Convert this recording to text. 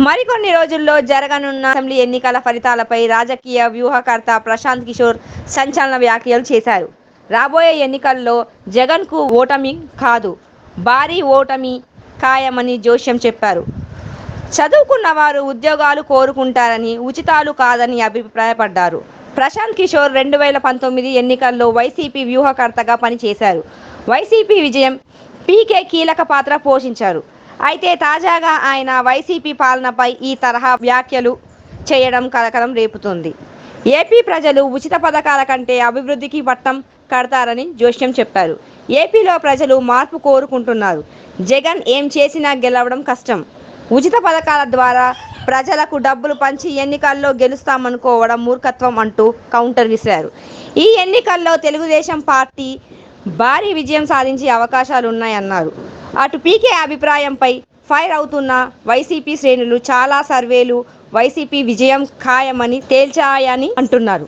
మరికొన్ని రోజుల్లో జరగనున్న అసెంబ్లీ ఎన్నికల ఫలితాలపై రాజకీయ వ్యూహకర్త ప్రశాంత్ కిషోర్ సంచలన వ్యాఖ్యలు చేశారు. రాబోయే ఎన్నికల్లో జగన్కు ఓటమి కాదు భారీ ఓటమి ఖాయమని జోష్యం చెప్పారు. చదువుకున్న వారు ఉద్యోగాలు కోరుకుంటారని ఉచితాలు కాదని అభిప్రాయపడ్డారు. ప్రశాంత్ కిషోర్ రెండు వేల పంతొమ్మిది ఎన్నికల్లో వైసీపీ వ్యూహకర్తగా పనిచేశారు. వైసీపీ విజయం పీకే కీలక పాత్ర పోషించారు. అయితే తాజాగా ఆయన వైసీపీ పాలనపై ఈ తరహా వ్యాఖ్యలు చేయడం కలకలం రేపుతోంది. ఏపీ ప్రజలు ఉచిత పథకాల కంటే అభివృద్ధికి పట్టం కడతారని జోష్యం చెప్పారు. ఏపీలో ప్రజలు మార్పు కోరుకుంటున్నారు. జగన్ ఏం చేసినా గెలవడం కష్టం. ఉచిత పథకాల ద్వారా ప్రజలకు డబ్బులు పంచి ఎన్నికల్లో గెలుస్తామనుకోవడం మూర్ఖత్వం అంటూ కౌంటర్ విసిరారు. ఈ ఎన్నికల్లో తెలుగుదేశం పార్టీ భారీ విజయం సాధించే అవకాశాలున్నాయన్నారు. అటు పీకే అభిప్రాయంపై ఫైర్ అవుతున్న వైసీపీ శ్రేణులు చాలా సర్వేలు వైసీపీ విజయం ఖాయమని తేల్చాయని అంటున్నారు.